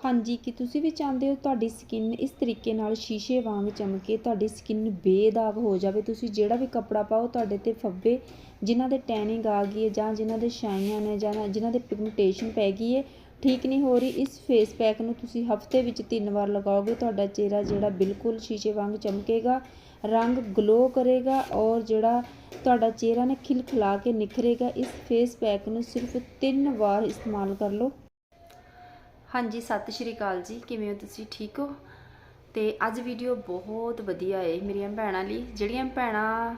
ਹਾਂਜੀ, ਕੀ ਤੁਸੀਂ ਵੀ ਚਾਹੁੰਦੇ ਹੋ ਤੁਹਾਡੀ ਸਕਿਨ ਇਸ ਤਰੀਕੇ ਨਾਲ ਸ਼ੀਸ਼ੇ ਵਾਂਗ ਚਮਕੇ, ਤੁਹਾਡੀ ਸਕਿਨ ਬੇਦਾਗ ਹੋ ਜਾਵੇ? ਤੁਸੀਂ ਜਿਹੜਾ ਵੀ ਕੱਪੜਾ ਪਾਓ, ਤੁਹਾਡੇ ਤੇ ਫੱਬੇ, ਜਿਨ੍ਹਾਂ ਦੇ ਟੈਨਿੰਗ ਆ ਗਈ ਹੈ ਜਾਂ ਜਿਨ੍ਹਾਂ ਦੇ ਛਾਈਆਂ ਨੇ ਜਾਂ ਜਿਨ੍ਹਾਂ ਦੇ ਪਿਗਮੈਂਟੇਸ਼ਨ ਪੈ ਗਈ ਹੈ, ਠੀਕ ਨਹੀਂ ਹੋ ਰਹੀ, ਇਸ ਫੇਸ ਪੈਕ ਨੂੰ ਤੁਸੀਂ ਹਫ਼ਤੇ ਵਿੱਚ ਤਿੰਨ ਵਾਰ ਲਗਾਓਗੇ, ਤੁਹਾਡਾ ਚਿਹਰਾ ਜਿਹੜਾ ਬਿਲਕੁਲ ਸ਼ੀਸ਼ੇ ਵਾਂਗ ਚਮਕੇਗਾ, ਰੰਗ ਗਲੋ ਕਰੇਗਾ ਔਰ ਜਿਹੜਾ ਤੁਹਾਡਾ ਚਿਹਰਾ ਨੇ ਖਿਲਖਿਲਾ ਕੇ ਨਿਖਰੇਗਾ, ਇਸ ਫੇਸ ਪੈਕ ਨੂੰ ਸਿਰਫ ਤਿੰਨ ਵਾਰ ਇਸਤੇਮਾਲ ਕਰ ਲਓ। ਹਾਂਜੀ, ਸਤਿ ਸ਼੍ਰੀ ਅਕਾਲ ਜੀ। ਕਿਵੇਂ ਹੋ ਤੁਸੀਂ? ਠੀਕ ਹੋ? ਤੇ ਅੱਜ ਵੀਡੀਓ ਬਹੁਤ ਵਧੀਆ ਏ ਮੇਰੀਆਂ ਭੈਣਾਂ ਲਈ। ਜਿਹੜੀਆਂ ਭੈਣਾਂ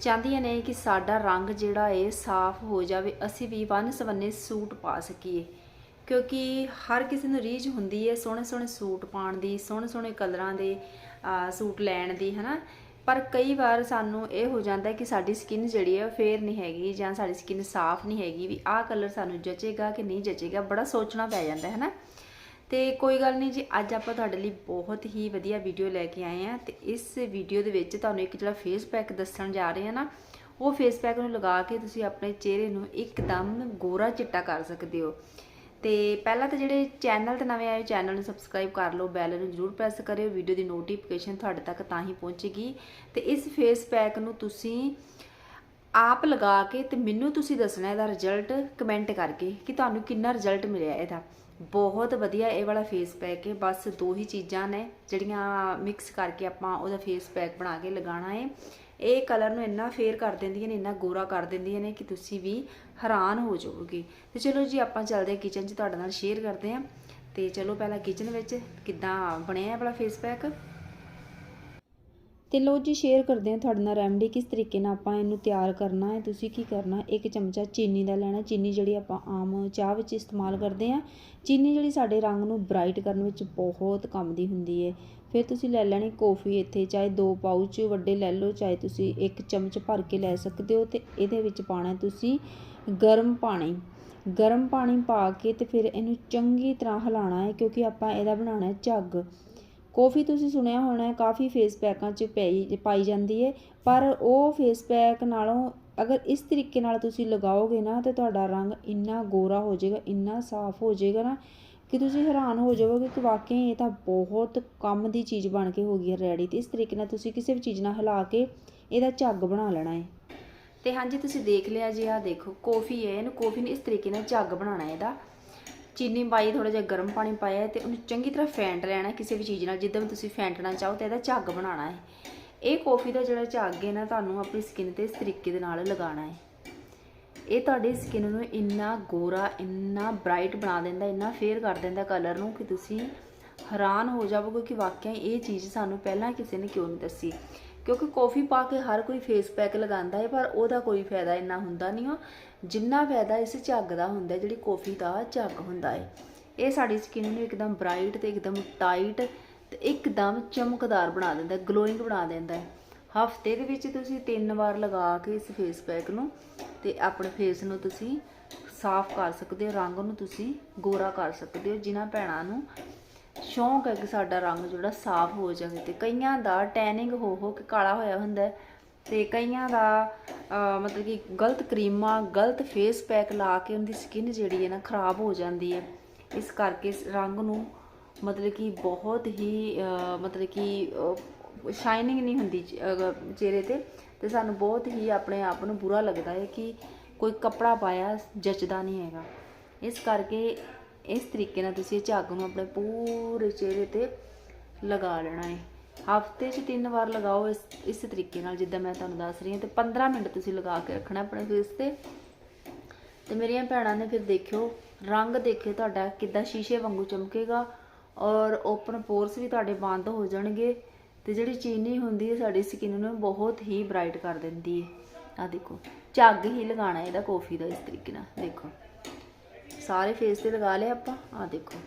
ਚਾਹੁੰਦੀਆਂ ਨੇ ਕਿ ਸਾਡਾ ਰੰਗ ਜਿਹੜਾ ਹੈ ਸਾਫ਼ ਹੋ ਜਾਵੇ, ਅਸੀਂ ਵੀ ਵੰਨ ਸਵੰਨੇ ਸੂਟ ਪਾ ਸਕੀਏ। ਕਿਉਂਕਿ ਹਰ ਕਿਸੇ ਨੂੰ ਰੀਝ ਹੁੰਦੀ ਹੈ ਸੋਹਣੇ ਸੋਹਣੇ ਸੂਟ ਪਾਉਣ ਦੀ ਸੋਹਣੇ ਸੋਹਣੇ ਕਲਰਾਂ ਦੇ ਸੂਟ ਲੈਣ ਦੀ, ਹਨਾ? ਪਰ ਕਈ ਵਾਰ ਸਾਨੂੰ ਇਹ ਹੋ ਜਾਂਦਾ ਕਿ ਸਾਡੀ ਸਕਿਨ ਜਿਹੜੀ ਹੈ ਫੇਰ ਨਹੀਂ ਹੈਗੀ ਜਾਂ ਸਾਡੀ ਸਕਿਨ ਸਾਫ਼ ਨਹੀਂ ਹੈਗੀ ਵੀ ਆਹ ਕਲਰ ਸਾਨੂੰ ਜਚੇਗਾ ਕਿ ਨਹੀਂ ਜਚੇਗਾ, ਬੜਾ ਸੋਚਣਾ ਪੈ ਜਾਂਦਾ ਹੈ ਨਾ। ਤੇ ਕੋਈ ਗੱਲ ਨਹੀਂ ਜੀ, ਅੱਜ ਆਪਾਂ ਤੁਹਾਡੇ ਲਈ ਬਹੁਤ ਹੀ ਵਧੀਆ ਵੀਡੀਓ ਲੈ ਕੇ ਆਏ ਆ ਤੇ ਇਸ ਵੀਡੀਓ ਦੇ ਵਿੱਚ ਤੁਹਾਨੂੰ ਇੱਕ ਜਿਹੜਾ ਫੇਸ ਪੈਕ ਦੱਸਣ ਜਾ ਰਹੇ ਆ ਨਾ, ਉਹ ਫੇਸ ਪੈਕ ਨੂੰ ਲਗਾ ਕੇ ਤੁਸੀਂ ਆਪਣੇ ਚਿਹਰੇ ਨੂੰ ਇੱਕਦਮ ਗੋਰਾ ਚਿੱਟਾ ਕਰ ਸਕਦੇ ਹੋ। ਤੇ ਪਹਿਲਾਂ ਤਾਂ ਜਿਹੜੇ ਚੈਨਲ ਤੇ ਨਵੇਂ ਆਏ, ਚੈਨਲ ਨੂੰ ਸਬਸਕ੍ਰਾਈਬ ਕਰ ਲਓ ਬੈਲ ਨੂੰ ਜਰੂਰ ਪ੍ਰੈਸ ਕਰਿਓ ਵੀਡੀਓ ਦੀ ਨੋਟੀਫਿਕੇਸ਼ਨ ਤੁਹਾਡੇ ਤੱਕ ਤਾਂ ਹੀ ਪਹੁੰਚੇਗੀ। ਤੇ ਇਸ ਫੇਸ ਪੈਕ ਨੂੰ ਤੁਸੀਂ ਆਪ ਲਗਾ ਕੇ ਤੇ ਮੈਨੂੰ ਤੁਸੀਂ ਦੱਸਣਾ ਇਹਦਾ ਰਿਜ਼ਲਟ ਕਮੈਂਟ ਕਰਕੇ ਕਿ ਤੁਹਾਨੂੰ ਕਿੰਨਾ ਰਿਜ਼ਲਟ ਮਿਲਿਆ ਇਹਦਾ। ਬਹੁਤ ਵਧੀਆ ਇਹ ਵਾਲਾ ਫੇਸ ਪੈਕ ਹੈ, ਬਸ ਦੋ ਹੀ ਚੀਜ਼ਾਂ ਨੇ ਜਿਹੜੀਆਂ ਮਿਕਸ ਕਰਕੇ ਆਪਾਂ ਉਹਦਾ ਫੇਸ ਪੈਕ ਬਣਾ ਕੇ ਲਗਾਉਣਾ ਹੈ। ਇਹ ਕਲਰ ਨੂੰ ਇੰਨਾ ਫੇਰ ਕਰ ਦਿੰਦੀਆਂ ਨੇ, ਇੰਨਾ ਗੋਰਾ ਕਰ ਦਿੰਦੀਆਂ ਨੇ ਕਿ ਤੁਸੀਂ ਵੀ ਹੈਰਾਨ ਹੋ ਜਾਓਗੇ ਤੇ ਚਲੋ ਜੀ, ਆਪਾਂ ਚੱਲਦੇ ਹਾਂ ਕਿਚਨ 'ਚ, ਤੁਹਾਡੇ ਨਾਲ ਸ਼ੇਅਰ ਕਰਦੇ ਹਾਂ। ਤੇ ਚਲੋ ਪਹਿਲਾਂ ਕਿਚਨ ਵਿੱਚ ਕਿੱਦਾਂ ਬਣਿਆ ਇਹ ਵਾਲਾ ਫੇਸ ਪੈਕ ਤੇ ਲੋ ਜੀ ਸ਼ੇਅਰ ਕਰਦੇ ਹਾਂ ਤੁਹਾਡੇ ਨਾਲ ਰੈਮਡੀ ਕਿਸ ਤਰੀਕੇ ਨਾਲ ਆਪਾਂ ਇਹਨੂੰ ਤਿਆਰ ਕਰਨਾ ਹੈ, ਤੁਸੀਂ ਕੀ ਕਰਨਾ ਇੱਕ ਚਮਚਾ ਚੀਨੀ ਦਾ ਲੈਣਾ, ਚੀਨੀ ਜਿਹੜੀ ਆਪਾਂ ਆਮ ਚਾਹ ਵਿੱਚ ਇਸਤੇਮਾਲ ਕਰਦੇ ਹਾਂ। ਚੀਨੀ ਜਿਹੜੀ ਸਾਡੇ ਰੰਗ ਨੂੰ ਬ੍ਰਾਈਟ ਕਰਨ ਵਿੱਚ ਬਹੁਤ ਕੰਮ ਦੀ ਹੁੰਦੀ ਹੈ। ਫਿਰ ਤੁਸੀਂ ਲੈ ਲੈਣੀ ਕੌਫੀ ਇੱਥੇ, ਚਾਹੇ ਦੋ ਪਾਊਚ ਵੱਡੇ ਲੈ ਲਓ, ਚਾਹੇ ਤੁਸੀਂ ਇੱਕ ਚਮਚ ਭਰ ਕੇ ਲੈ ਸਕਦੇ ਹੋ ਤੇ ਇਹਦੇ ਵਿੱਚ ਪਾਣਾ ਤੁਸੀਂ ਗਰਮ ਪਾਣੀ। ਗਰਮ ਪਾਣੀ ਪਾ ਕੇ ਤੇ ਫਿਰ ਇਹਨੂੰ ਚੰਗੀ ਤਰ੍ਹਾਂ ਹਿਲਾਉਣਾ ਹੈ ਕਿਉਂਕਿ ਆਪਾਂ ਇਹਦਾ ਬਣਾਉਣਾ ਹੈ ਝੱਗ। ਕੌਫੀ ਤੁਸੀਂ ਸੁਣਿਆ ਹੋਣਾ ਹੈ, ਕਾਫੀ ਫੇਸ ਪੈਕਾਂ 'ਚ ਪਈ, ਪਾਈ ਜਾਂਦੀ ਹੈ, ਪਰ ਉਹ ਫੇਸ ਪੈਕ ਨਾਲੋਂ ਅਗਰ ਇਸ ਤਰੀਕੇ ਨਾਲ ਤੁਸੀਂ ਲਗਾਓਗੇ ਨਾ ਤੇ ਤੁਹਾਡਾ ਰੰਗ ਇੰਨਾ ਗੋਰਾ ਹੋ ਜਾਏਗਾ, ਇੰਨਾ ਸਾਫ਼ ਹੋ ਜਾਏਗਾ ਨਾ ਕਿ ਤੁਸੀਂ ਹੈਰਾਨ ਹੋ ਜਾਓਗੇ ਕਿ ਵਾਕਈ ਇਹ ਤਾਂ ਬਹੁਤ ਕੰਮ ਦੀ ਚੀਜ਼ ਬਣ ਕੇ ਹੋ ਗਈ ਹੈ ਰੈਡੀ ਤੇ ਇਸ ਤਰੀਕੇ ਨਾਲ ਤੁਸੀਂ ਕਿਸੇ ਵੀ ਚੀਜ਼ ਨਾਲ ਹਿਲਾ ਕੇ ਇਹਦਾ ਝੱਗ ਬਣਾ ਲੈਣਾ ਹੈ। ਤੇ ਹਾਂਜੀ, ਤੁਸੀਂ ਦੇਖ ਲਿਆ ਜੀ ਆ ਦੇਖੋ, ਕੌਫੀ ਹੈ, ਇਹਨੂੰ ਕੌਫੀ ਨੇ ਇਸ ਤਰੀਕੇ ਨਾਲ ਝੱਗ ਬਣਾਉਣਾ ਇਹਦਾ। ਚੀਨੀ ਪਾਈ ਥੋੜਾ ਜਿਹਾ ਗਰਮ ਪਾਣੀ ਪਾਇਆ ਤੇ ਉਹਨੂੰ ਚੰਗੀ ਤਰ੍ਹਾਂ ਫੈਂਟ ਲੈਣਾ ਕਿਸੇ ਵੀ ਚੀਜ਼ ਨਾਲ, ਜਿੱਦਾਂ ਵੀ ਤੁਸੀਂ ਫੈਂਟਣਾ ਚਾਹੋ ਤੇ ਇਹਦਾ ਝੱਗ ਬਣਾਉਣਾ ਹੈ। ਇਹ ਕੌਫੀ ਦਾ ਜਿਹੜਾ ਝੱਗ ਹੈ ਨਾ, ਤੁਹਾਨੂੰ ਆਪਣੀ ਸਕਿਨ ਤੇ ਇਸ ਤਰੀਕੇ ਦੇ ਨਾਲ ਲਗਾਉਣਾ ਹੈ। ਇਹ ਤੁਹਾਡੀ ਸਕਿਨ ਨੂੰ ਇੰਨਾ ਗੋਰਾ, ਇੰਨਾ ਬ੍ਰਾਈਟ ਬਣਾ ਦਿੰਦਾ, ਇੰਨਾ ਫੇਅਰ ਕਰ ਦਿੰਦਾ ਕਲਰ ਨੂੰ ਕਿ ਤੁਸੀਂ ਹੈਰਾਨ ਹੋ ਜਾਵੋਗੇ ਕਿ ਵਾਕਿਆ ਇਹ ਚੀਜ਼ ਸਾਨੂੰ ਪਹਿਲਾਂ ਕਿਸੇ ਨੇ ਕਿਉਂ ਨਹੀਂ ਦੱਸੀ। ਕਿਉਂਕਿ ਕੌਫੀ ਪਾ ਕੇ ਹਰ ਕੋਈ ਫੇਸ ਪੈਕ ਲਗਾਉਂਦਾ ਹੈ, ਪਰ ਉਹਦਾ ਕੋਈ ਫਾਇਦਾ ਇੰਨਾ ਹੁੰਦਾ ਨਹੀਂ ਹੋ ਜਿੰਨਾ ਫਾਇਦਾ ਇਸ ਝੱਗ ਦਾ ਹੁੰਦਾ, ਜਿਹੜੀ ਕੌਫੀ ਦਾ ਝੱਗ ਹੁੰਦਾ ਹੈ। ਇਹ ਸਾਡੀ ਸਕਿਨ ਨੂੰ ਇੱਕਦਮ ਬ੍ਰਾਈਟ ਤੇ ਇੱਕਦਮ ਟਾਈਟ ਤੇ ਇੱਕਦਮ ਚਮਕਦਾਰ ਬਣਾ ਦਿੰਦਾ ਗਲੋਇੰਗ ਬਣਾ ਦਿੰਦਾ ਹੈ। ਹਫ਼ਤੇ ਦੇ ਵਿੱਚ ਤੁਸੀਂ ਤਿੰਨ ਵਾਰ ਲਗਾ ਕੇ ਇਸ ਫੇਸ ਪੈਕ ਨੂੰ ਤੇ ਆਪਣੇ ਫੇਸ ਨੂੰ ਤੁਸੀਂ ਸਾਫ਼ ਕਰ ਸਕਦੇ ਹੋ, ਰੰਗ ਨੂੰ ਤੁਸੀਂ ਗੋਰਾ ਕਰ ਸਕਦੇ ਹੋ। ਜਿਨ੍ਹਾਂ ਭੈਣਾਂ ਨੂੰ ਸ਼ੌਂਕ ਹੈ ਕਿ ਸਾਡਾ ਰੰਗ ਜਿਹੜਾ ਸਾਫ਼ ਹੋ ਜਾਵੇ ਤੇ ਕਈਆਂ ਦਾ ਟੈਨਿੰਗ ਹੋ ਹੋ ਕੇ ਕਾਲਾ ਹੋਇਆ ਹੁੰਦਾ ਹੈ ਤੇ ਕਈਆਂ ਦਾ ਮਤਲਬ ਕਿ ਗਲਤ ਕਰੀਮਾਂ, ਗਲਤ ਫੇਸ ਪੈਕ ਲਾ ਕੇ ਉਹਦੀ ਸਕਿਨ ਜਿਹੜੀ ਹੈ ਨਾ ਖਰਾਬ ਹੋ ਜਾਂਦੀ ਹੈ। ਇਸ ਕਰਕੇ ਇਸ ਰੰਗ ਨੂੰ ਮਤਲਬ ਕਿ ਬਹੁਤ ਹੀ ਮਤਲਬ ਕਿ ਸ਼ਾਈਨਿੰਗ ਨਹੀਂ ਹੁੰਦੀ ਚਿਹਰੇ ਤੇ। ਤੇ ਸਾਨੂੰ ਬਹੁਤ ਹੀ ਆਪਣੇ ਆਪ ਨੂੰ ਬੁਰਾ ਲੱਗਦਾ ਹੈ ਕਿ ਕੋਈ ਕੱਪੜਾ ਪਾਇਆ ਜੱਚਦਾ ਨਹੀਂ ਹੈਗਾ। ਇਸ ਕਰਕੇ ਇਸ ਤਰੀਕੇ ਨਾਲ ਤੁਸੀਂ ਇਹ ਝੱਗ ਨੂੰ ਆਪਣੇ ਪੂਰੇ ਚਿਹਰੇ ਤੇ ਲਗਾ ਲੈਣਾ ਹੈ। ਹਫ਼ਤੇ 'ਚ ਤਿੰਨ ਵਾਰ ਲਗਾਓ ਇਸ ਇਸ ਤਰੀਕੇ ਨਾਲ, ਜਿੱਦਾਂ ਮੈਂ ਤੁਹਾਨੂੰ ਦੱਸ ਰਹੀ ਹਾਂ। ਤੇ 15 ਮਿੰਟ ਤੁਸੀਂ ਲਗਾ ਕੇ ਰੱਖਣਾ ਆਪਣੇ ਫੇਸ ਤੇ। ਤੇ ਮੇਰੀਆਂ ਭੈਣਾਂ ਨੇ ਫਿਰ ਦੇਖਿਓ, ਰੰਗ ਦੇਖਿਓ ਤੁਹਾਡਾ ਕਿੱਦਾਂ ਸ਼ੀਸ਼ੇ ਵਾਂਗੂ ਚਮਕੇਗਾ ਔਰ ਓਪਨ ਪੋਰਸ ਵੀ ਤੁਹਾਡੇ ਬੰਦ ਹੋ ਜਾਣਗੇ। ਤੇ ਜਿਹੜੀ ਚੀਨੀ ਹੁੰਦੀ ਹੈ ਸਾਡੀ ਸਕਿਨ ਨੂੰ ਬਹੁਤ ਹੀ ਬ੍ਰਾਈਟ ਕਰ ਦਿੰਦੀ ਹੈ। ਆ ਦੇਖੋ, ਝੱਗ ਹੀ ਲਗਾਣਾ ਇਹਦਾ ਕਾਫੀ ਦਾ ਇਸ ਤਰੀਕੇ ਨਾਲ, ਦੇਖੋ। ਸਾਰੇ ਫੇਸ ਤੇ ਲਗਾ ਲਿਆ ਆਪਾਂ ਆ ਦੇਖੋ।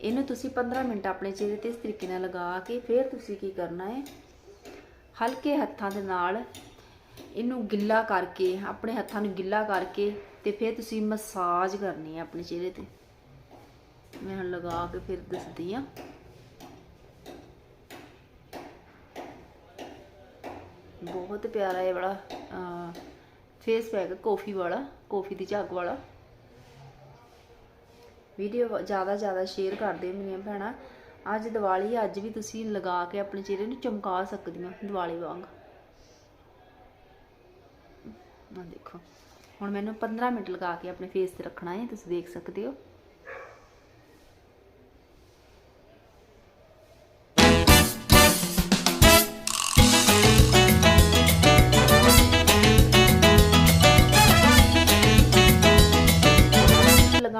ਇਹਨੂੰ ਤੁਸੀਂ 15 ਮਿੰਟ ਆਪਣੇ ਚਿਹਰੇ ਤੇ ਇਸ ਤਰੀਕੇ ਨਾਲ ਲਗਾ ਕੇ ਫਿਰ ਤੁਸੀਂ ਕੀ ਕਰਨਾ ਹੈ? ਹਲਕੇ ਹੱਥਾਂ ਦੇ ਨਾਲ ਇਹਨੂੰ ਗਿੱਲਾ ਕਰਕੇ, ਆਪਣੇ ਹੱਥਾਂ ਨੂੰ ਗਿੱਲਾ ਕਰਕੇ ਤੇ ਫਿਰ ਤੁਸੀਂ ਮਸਾਜ ਕਰਨੀ ਹੈ ਆਪਣੇ ਚਿਹਰੇ ਤੇ। ਮੈਂ ਹੁਣ ਲਗਾ ਕੇ ਫਿਰ ਦੱਸਦੀ ਆ ਬਹੁਤ ਪਿਆਰਾ ਇਹ ਵਾਲਾ ਫੇਸ ਪੈਕ ਕਾਫੀ ਵਾਲਾ ਕਾਫੀ ਦੀ ਝੱਗ ਵਾਲਾ। ਵੀਡੀਓ ਜ਼ਿਆਦਾ ਜ਼ਿਆਦਾ ਸ਼ੇਅਰ ਕਰਦੇ ਦਿਓ ਮੇਰੀਆਂ ਭੈਣਾਂ। ਅੱਜ ਦੀਵਾਲੀ ਅੱਜ ਵੀ ਤੁਸੀਂ ਲਗਾ ਕੇ ਆਪਣੇ ਚਿਹਰੇ ਨੂੰ ਚਮਕਾ ਸਕਦੀਆਂ ਦੀਵਾਲੀ ਵਾਂਗ। ਆ ਦੇਖੋ, ਹੁਣ ਮੈਨੂੰ 15 ਮਿੰਟ ਲਗਾ ਕੇ ਆਪਣੇ ਫੇਸ ਤੇ ਰੱਖਣਾ ਹੈ, ਤੁਸੀਂ ਦੇਖ ਸਕਦੇ ਹੋ।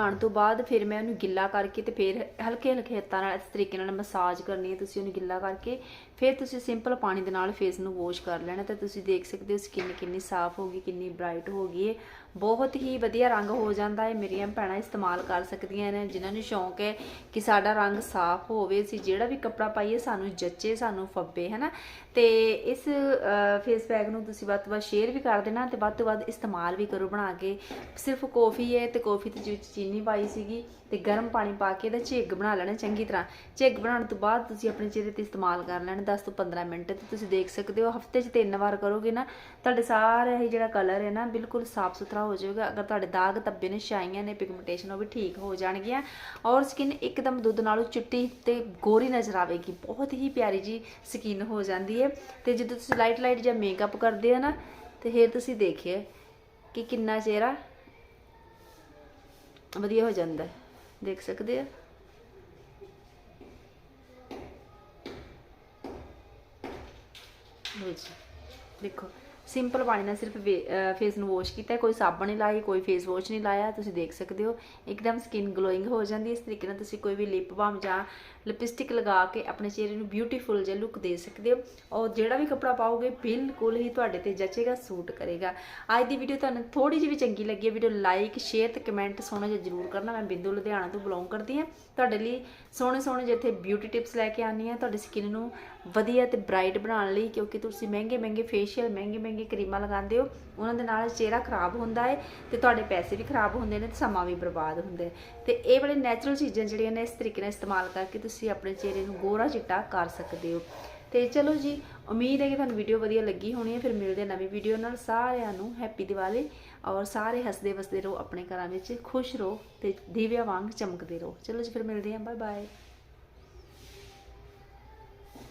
ਲਗਾਉਣ ਤੋਂ ਬਾਅਦ ਫਿਰ ਮੈਂ ਉਹਨੂੰ ਗਿੱਲਾ ਕਰਕੇ ਤੇ ਫਿਰ ਹਲਕੇ ਹਲਕੇ ਹੱਥਾਂ ਨਾਲ ਇਸ ਤਰੀਕੇ ਨਾਲ ਮਸਾਜ ਕਰਨੀ ਹੈ, ਤੁਸੀਂ ਉਹਨੂੰ ਗਿੱਲਾ ਕਰਕੇ ਫਿਰ ਤੁਸੀਂ ਸਿੰਪਲ ਪਾਣੀ ਦੇ ਨਾਲ ਫੇਸ ਨੂੰ ਵਾਸ਼ ਕਰ ਲੈਣਾ ਤੇ ਤੁਸੀਂ ਦੇਖ ਸਕਦੇ ਹੋ ਸਕਿਨ ਕਿੰਨੀ ਸਾਫ਼ ਹੋ ਗਈ, ਕਿੰਨੀ ਬ੍ਰਾਈਟ ਹੋ ਗਈ ਹੈ। ਬਹੁਤ ਹੀ ਵਧੀਆ ਰੰਗ ਹੋ ਜਾਂਦਾ ਹੈ। ਮੇਰੀਆਂ ਭੈਣਾਂ ਇਸਤੇਮਾਲ ਕਰ ਸਕਦੀਆਂ ਨੇ, ਜਿਨ੍ਹਾਂ ਨੂੰ ਸ਼ੌਂਕ ਹੈ ਕਿ ਸਾਡਾ ਰੰਗ ਸਾਫ਼ ਹੋਵੇ। ਅਸੀਂ ਜਿਹੜਾ ਵੀ ਕੱਪੜਾ ਪਾਈਏ, ਸਾਨੂੰ ਜੱਚੇ, ਸਾਨੂੰ ਫੱਬੇ, ਹੈਨਾ? ਤੇ ਇਸ ਫੇਸ ਪੈਕ ਨੂੰ ਤੁਸੀਂ ਵੱਧ ਤੋਂ ਵੱਧ ਸ਼ੇਅਰ ਵੀ ਕਰ ਦੇਣਾ ਤੇ ਵੱਧ ਤੋਂ ਵੱਧ ਇਸਤੇਮਾਲ ਵੀ ਕਰੋ ਬਣਾ ਕੇ। ਸਿਰਫ ਕੌਫੀ ਹੈ ਤੇ ਕੌਫੀ ਦੇ ਵਿੱਚ ਚੀਨੀ ਪਾਈ ਸੀਗੀ ਤੇ ਗਰਮ ਪਾਣੀ ਪਾ ਕੇ ਇਹਦਾ ਝਿੱਗ ਬਣਾ ਲੈਣਾ ਚੰਗੀ ਤਰ੍ਹਾਂ। ਝਿੱਗ ਬਣਾਉਣ ਤੋਂ ਬਾਅਦ ਤੁਸੀਂ ਆਪਣੇ ਚਿਹਰੇ ਤੇ ਇਸਤੇਮਾਲ ਕਰ ਲੈਣਾ 10 ਤੋਂ 15 ਮਿੰਟ ਤੇ ਤੁਸੀਂ ਦੇਖ ਸਕਦੇ ਹੋ। ਹਫ਼ਤੇ 'ਚ ਤਿੰਨ ਵਾਰ ਕਰੋਗੇ ਨਾ, ਤੁਹਾਡੇ ਸਾਰਾ ਇਹ ਜਿਹੜਾ ਕਲਰ ਹੈ ਨਾ, ਬਿਲਕੁਲ ਸਾਫ਼ ਸੁਥਰਾ ਹੋ ਜਾਏਗਾ ਅਗਰ ਤੁਹਾਡੇ ਦਾਗ ਧੱਬੇ ਨੇ, ਛਾਈਆਂ ਨੇ ਪਿਗਮੈਂਟੇਸ਼ਨ ਉਹ ਵੀ ਠੀਕ ਹੋ ਜਾਣਗੀਆਂ। ਔਰ ਸਕਿਨ ਇੱਕਦਮ ਦੁੱਧ ਨਾਲੋਂ ਚਿੱਟੀ ਤੇ ਗੋਰੀ ਨਜ਼ਰ ਆਵੇਗੀ। ਬਹੁਤ ਹੀ ਪਿਆਰੀ ਜੀ ਸਕਿਨ ਹੋ ਜਾਂਦੀ ਹੈ। ਤੇ ਜਦੋਂ ਤੁਸੀਂ ਲਾਈਟ ਲਾਈਟ ਜਿਹਾ ਮੇਕਅਪ ਕਰਦੇ ਹੋ ਨਾ, ਤੇ ਫਿਰ ਤੁਸੀਂ ਦੇਖਿਓ ਕਿ ਕਿੰਨਾ ਚਿਹਰਾ ਵਧੀਆ ਹੋ ਜਾਂਦਾ ਦੇਖ ਸਕਦੇ ਆ ਲਓ ਜੀ, ਦੇਖੋ। ਸਿੰਪਲ ਪਾਣੀ ਨਾਲ ਸਿਰਫ ਫੇਸ ਨੂੰ ਵਾਸ਼ ਕੀਤਾ ਕੋਈ ਸਾਬਣ ਨਹੀਂ ਲਾਈ ਕੋਈ ਫੇਸ ਵਾਸ਼ ਨਹੀਂ ਲਾਇਆ। ਤੁਸੀਂ ਦੇਖ ਸਕਦੇ ਹੋ, ਇੱਕਦਮ ਸਕਿਨ ਗਲੋਇੰਗ ਹੋ ਜਾਂਦੀ ਇਸ ਤਰੀਕੇ ਨਾਲ ਤੁਸੀਂ ਕੋਈ ਵੀ ਲਿਪ ਬਾਮ ਜਾਂ ਲਿਪਸਟਿਕ ਲਗਾ ਕੇ ਆਪਣੇ ਚਿਹਰੇ ਨੂੰ ਬਿਊਟੀਫੁਲ ਜਿਹਾ ਲੁੱਕ ਦੇ ਸਕਦੇ ਹੋ। ਔਰ ਜਿਹੜਾ ਵੀ ਕੱਪੜਾ ਪਾਓਗੇ, ਬਿਲਕੁਲ ਹੀ ਤੁਹਾਡੇ ਤੇ ਜਚੇਗਾ, ਸੂਟ ਕਰੇਗਾ। ਅੱਜ ਦੀ ਵੀਡੀਓ ਤੁਹਾਨੂੰ ਥੋੜੀ ਜਿਹੀ ਵੀ ਚੰਗੀ ਲੱਗੀ ਹੈ ਵੀਡੀਓ ਲਾਈਕ ਸ਼ੇਅਰ ਤੇ ਕਮੈਂਟ ਸੋਹਣਾ ਜਿਹਾ ਜ਼ਰੂਰ ਕਰਨਾ। ਮੈਂ ਬਿੰਦੂ ਲੁਧਿਆਣਾ ਤੋਂ ਬਿਲੋਂਗ ਕਰਦੀ ਹਾਂ। ਤੁਹਾਡੇ ਲਈ ਸੋਹਣੇ ਸੋਹਣੇ ਜਿੱਥੇ ਬਿਊਟੀ ਟਿਪਸ ਲੈ ਕੇ ਆਉਂਦੀ ਹਾਂ। ਤੁਹਾਡੀ ਸਕਿਨ ਨੂੰ ਵਧੀਆ ਤੇ ਬ੍ਰਾਈਟ ਬਣਾਉਣ ਲਈ, ਕਿਉਂਕਿ ਤੁਸੀਂ ਮਹਿੰਗੇ ਮਹਿੰਗੇ ਫੇਸ਼ੀਅਲ ਮਹਿੰਗੇ ਮਹਿੰਗੇ ਕਰੀਮਾਂ ਲਗਾਉਂਦੇ ਹੋ। ਉਹਨਾਂ ਦੇ ਨਾਲ ਚਿਹਰਾ ਖਰਾਬ ਹੁੰਦਾ ਹੈ ਤੇ ਤੁਹਾਡੇ ਪੈਸੇ ਵੀ ਖਰਾਬ ਹੁੰਦੇ ਨੇ ਤੇ ਸਮਾਂ ਵੀ ਬਰਬਾਦ ਹੁੰਦਾ ਹੈ। ਤੇ ਇਹ ਵਾਲੇ ਨੈਚੁਰਲ ਚੀਜ਼ਾਂ ਜਿਹੜੀਆਂ ਨੇ, ਇਸ ਤਰੀਕੇ ਨਾਲ ਇਸਤੇਮਾਲ ਕਰਕੇ ਤੁਸੀਂ ਤੁਸੀਂ ਆਪਣੇ ਚਿਹਰੇ ਨੂੰ ਗੋਰਾ ਚਿੱਟਾ ਕਰ ਸਕਦੇ ਹੋ। ਤੇ ਚਲੋ ਜੀ, ਉਮੀਦ ਹੈ ਕਿ ਤੁਹਾਨੂੰ ਵੀਡੀਓ ਵਧੀਆ ਲੱਗੀ ਹੋਣੀ ਹੈ। ਫਿਰ ਮਿਲਦੇ ਹਾਂ ਨਵੀਂ ਵੀਡੀਓ ਨਾਲ। ਸਾਰਿਆਂ ਨੂੰ ਹੈਪੀ ਦੀਵਾਲੀ ਔਰ ਸਾਰੇ ਹੱਸਦੇ ਵਸਦੇ ਰਹੋ ਆਪਣੇ ਘਰਾਂ ਵਿੱਚ। ਖੁਸ਼ ਰਹੋ ਤੇ ਦੀਵਿਆਂ ਵਾਂਗ ਚਮਕਦੇ ਰਹੋ। ਚਲੋ ਜੀ, ਫਿਰ ਮਿਲਦੇ ਹਾਂ। Bye bye